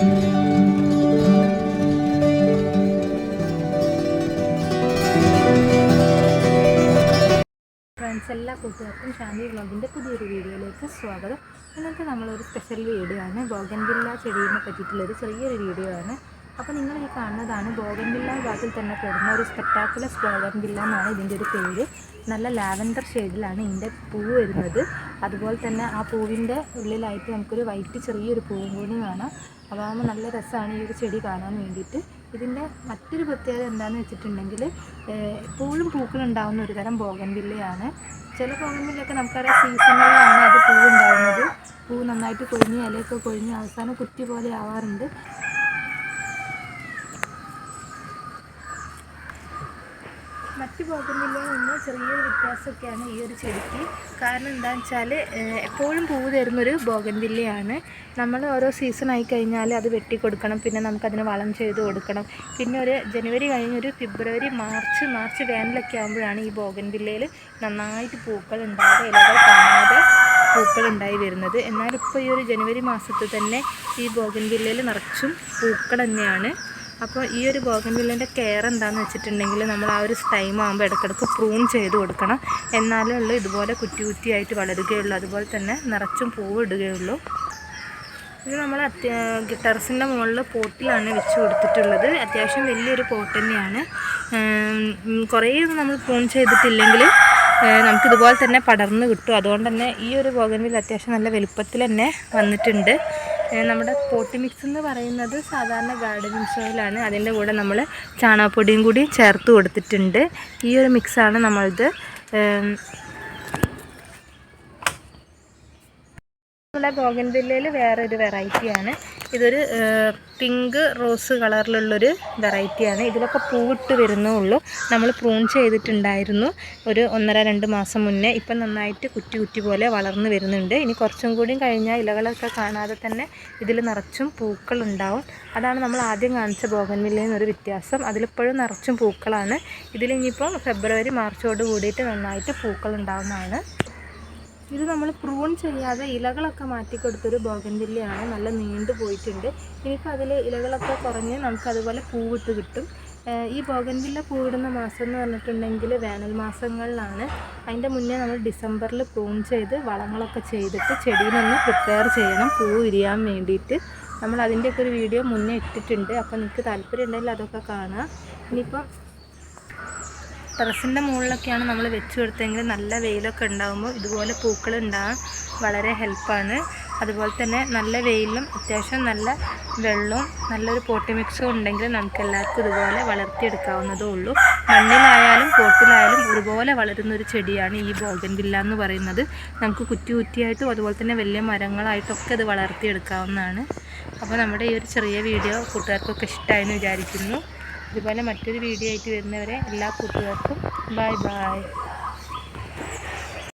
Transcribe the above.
Friends എല്ലാ കൂട്ടുകാർക്കും ശാന്തി വ്ളോഗിന്റെ പുതിയൊരു വീഡിയോയിലേക്ക് സ്വാഗതം. ഇന്നത്തെ നമ്മളൊരു സ്പെഷ്യൽ വീഡിയോ ആണ്. ബോഗൻവില്ല ചെടീനെ പറ്റിയിട്ടുള്ളൊരു ചെറിയൊരു വീഡിയോ ആണ്. അപ്പോൾ നിങ്ങൾ ഈ കാണുന്നതാണ് ബോഗൻവില്ല ഭാഗത്തിൽ തന്നെ പെടുന്ന ഒരു സ്പെക്ടാക്കുലസ് ബോഗൻവില്ല എന്നാണ് ഇതിന്റെ ഒരു പേര്. നല്ല ലാവൻഡർ ഷെയ്ഡിലാണ് ഇതിന്റെ പൂ വരുന്നത്. അതുപോലെ തന്നെ ആ പൂവിന്റെ ഉള്ളിലായിട്ട് നമുക്കൊരു വൈറ്റ് ചെറിയൊരു പൂവും കൂടി കാണാം. അതാകുമ്പോൾ നല്ല രസമാണ് ഈ ഒരു ചെടി കാണാൻ വേണ്ടിയിട്ട്. ഇതിന്റെ മറ്റൊരു പ്രത്യേകത എന്താണെന്ന് വെച്ചിട്ടുണ്ടെങ്കിൽ എപ്പോഴും പൂക്കൾ ഉണ്ടാകുന്ന ഒരു തരം ബോഗൻവില്ലയാണ് ചില ബോഗൻവില്ലയൊക്കെ നമുക്കറിയാം സീസണിലാണ് അത് പൂവ് ഉണ്ടാകുന്നത് പൂ നന്നായിട്ട് കൊഴിഞ്ഞ് ഇലയൊക്കെ കൊഴിഞ്ഞ് അവസാനം കുറ്റി പോലെ ആവാറുണ്ട്. മറ്റ് ബോഗൻവില്ലയിൽ നിന്ന് ചെറിയൊരു വ്യത്യാസമൊക്കെയാണ് ഈ ഒരു ചെടിക്ക്. കാരണം എന്താണെന്ന് വെച്ചാൽ എപ്പോഴും പൂവ് തരുന്നൊരു ബോഗൻവില്ലയാണ്. നമ്മൾ ഓരോ സീസൺ ആയി കഴിഞ്ഞാൽ അത് വെട്ടി കൊടുക്കണം പിന്നെ നമുക്കതിന് വളം ചെയ്ത് കൊടുക്കണം. പിന്നെ ഒരു ജനുവരി കഴിഞ്ഞൊരു ഫെബ്രുവരി മാർച്ച് മാർച്ച് വേനലൊക്കെ ആകുമ്പോഴാണ് ഈ ബോഗൻവില്ലയിൽ നന്നായിട്ട് പൂക്കൾ ഉണ്ടാകാതെ ഇലകൾ കാണാതെ പൂക്കൾ ഉണ്ടായി വരുന്നത്. എന്നാൽ ഇപ്പോൾ ഈ ഒരു ജനുവരി മാസത്തിൽ തന്നെ ഈ ബോഗൻവില്ലയിൽ നിറച്ചും പൂക്കൾ തന്നെയാണ്. അപ്പോൾ ഈ ഒരു ബോഗൻവില്ലിന്റെ കെയർ എന്താണെന്ന് വെച്ചിട്ടുണ്ടെങ്കിൽ നമ്മൾ ആ ഒരു ടൈം ആകുമ്പോൾ ഇടയ്ക്കിടയ്ക്ക് പ്രൂൺ ചെയ്ത് കൊടുക്കണം. എന്നാലേ ഉള്ളൂ ഇതുപോലെ കുറ്റി കുറ്റിയായിട്ട് വളരുകയുള്ളൂ. അതുപോലെ തന്നെ നിറച്ചും പൂവ് ഇടുകയുള്ളൂ. ഇത് നമ്മൾ അത്യാ ടെറസിന്റെ മുകളിൽ പോട്ടിലാണ് വെച്ച് കൊടുത്തിട്ടുള്ളത്. അത്യാവശ്യം വലിയൊരു പോട്ട് തന്നെയാണ്. കുറേ നമ്മൾ പ്രൂൺ ചെയ്തിട്ടില്ലെങ്കിൽ നമുക്ക് നമുക്കിതുപോലെ തന്നെ പടർന്ന് കിട്ടും. അതുകൊണ്ട് തന്നെ ഈ ഒരു ബോഗൻവിൽ അത്യാവശ്യം നല്ല വലുപ്പത്തിൽ തന്നെ വന്നിട്ടുണ്ട്. നമ്മുടെ പോട്ടി മിക്സ് എന്ന് പറയുന്നത് സാധാരണ ഗാർഡനിങ് സോയിലാണ് അതിന്റെ കൂടെ നമ്മൾ ചാണകപ്പൊടിയും കൂടി ചേർത്ത് കൊടുത്തിട്ടുണ്ട്. ഈ ഒരു മിക്സാണ് നമ്മളത് ഏഹ്, നമ്മുടെ ബോഗൻവില്ലയിൽ ഒരു വെറൈറ്റിയാണ് ഇതൊരു പിങ്ക് റോസ് കളറിലുള്ളൊരു വെറൈറ്റിയാണ് ഇതിലൊക്കെ പൂവിട്ട് വരുന്നേ ഉള്ളൂ നമ്മൾ പ്രൂൺ ചെയ്തിട്ടുണ്ടായിരുന്നു ഒരു ഒന്നര രണ്ട് മാസം മുന്നേ. ഇപ്പം നന്നായിട്ട് കുറ്റി കുറ്റി പോലെ വളർന്നു വരുന്നുണ്ട്. ഇനി കുറച്ചും കൂടിയും കഴിഞ്ഞാൽ ഇലകളൊക്കെ കാണാതെ തന്നെ ഇതിൽ നിറച്ചും പൂക്കൾ ഉണ്ടാവും അതാണ് നമ്മൾ ആദ്യം കാണിച്ച ബോഗൻവില്ലയിൽ നിന്നൊരു വ്യത്യാസം. അതിലിപ്പോഴും നിറച്ചും പൂക്കളാണ്. ഇതിലിനിയിപ്പം ഫെബ്രുവരി മാർച്ചോട് കൂടിയിട്ട് നന്നായിട്ട് പൂക്കൾ ഉണ്ടാവുന്നതാണ് ഇത് നമ്മൾ പ്രൂൺ ചെയ്യാതെ ഇലകളൊക്കെ മാറ്റി കൊടുത്തൊരു ബോഗൻവില്ലയാണ്. നല്ല നീണ്ടു പോയിട്ടുണ്ട്. ഇനിയിപ്പോൾ അതിൽ ഇലകളൊക്കെ കുറഞ്ഞ് നമുക്ക് അതുപോലെ പൂവിട്ട് കിട്ടും. ഈ ബോഗൻവില്ല പൂവിടുന്ന മാസം എന്ന് പറഞ്ഞിട്ടുണ്ടെങ്കിൽ വേനൽ മാസങ്ങളിലാണ്. അതിന്റെ മുന്നേ നമ്മൾ ഡിസംബറിൽ പ്രൂൺ ചെയ്ത് വളങ്ങളൊക്കെ ചെയ്തിട്ട് ചെടീനൊന്ന് പ്രിപ്പയർ ചെയ്യണം പൂ വിരിയാൻ വേണ്ടിയിട്ട്. നമ്മൾ അതിന്റെയൊക്കെ ഒരു വീഡിയോ മുന്നേ ഇട്ടിട്ടുണ്ട്. അപ്പോൾ നിങ്ങൾക്ക് താല്പര്യം ഉണ്ടെങ്കിൽ അതൊക്കെ കാണാം. ഇനിയിപ്പം ടെറസിന്റെ മുകളിലൊക്കെയാണ് നമ്മൾ വെച്ച് കൊടുത്തെങ്കിൽ നല്ല വെയിലൊക്കെ ഉണ്ടാകുമ്പോൾ ഇതുപോലെ പൂക്കൾ ഉണ്ടാകാൻ വളരെ ഹെൽപ്പാണ്. അതുപോലെ തന്നെ നല്ല വെയിലും അത്യാവശ്യം നല്ല വെള്ളവും നല്ലൊരു പോട്ടി മിക്സും ഉണ്ടെങ്കിൽ നമുക്ക് എല്ലാവർക്കും ഇതുപോലെ വളർത്തിയെടുക്കാവുന്നതേ ഉള്ളൂ. മണ്ണിലായാലും പോട്ടിലായാലും ഒരുപോലെ വളരുന്ന ഒരു ചെടിയാണ് ഈ ബോഗൻവില്ല എന്ന് പറയുന്നത്. നമുക്ക് കുറ്റി കുറ്റിയായിട്ടും അതുപോലെ തന്നെ വലിയ മരങ്ങളായിട്ടൊക്കെ ഇത് വളർത്തിയെടുക്കാവുന്നതാണ്. അപ്പോൾ നമ്മുടെ ഈ ഒരു ചെറിയ വീഡിയോ കൂട്ടുകാർക്കൊക്കെ ഇഷ്ടമായെന്ന് വിചാരിക്കുന്നു. ഇതുപോലെ മറ്റൊരു വീഡിയോ ആയിട്ട് വരുന്നവരെ എല്ലാ കൂട്ടുകാർക്കും ബൈ ബൈ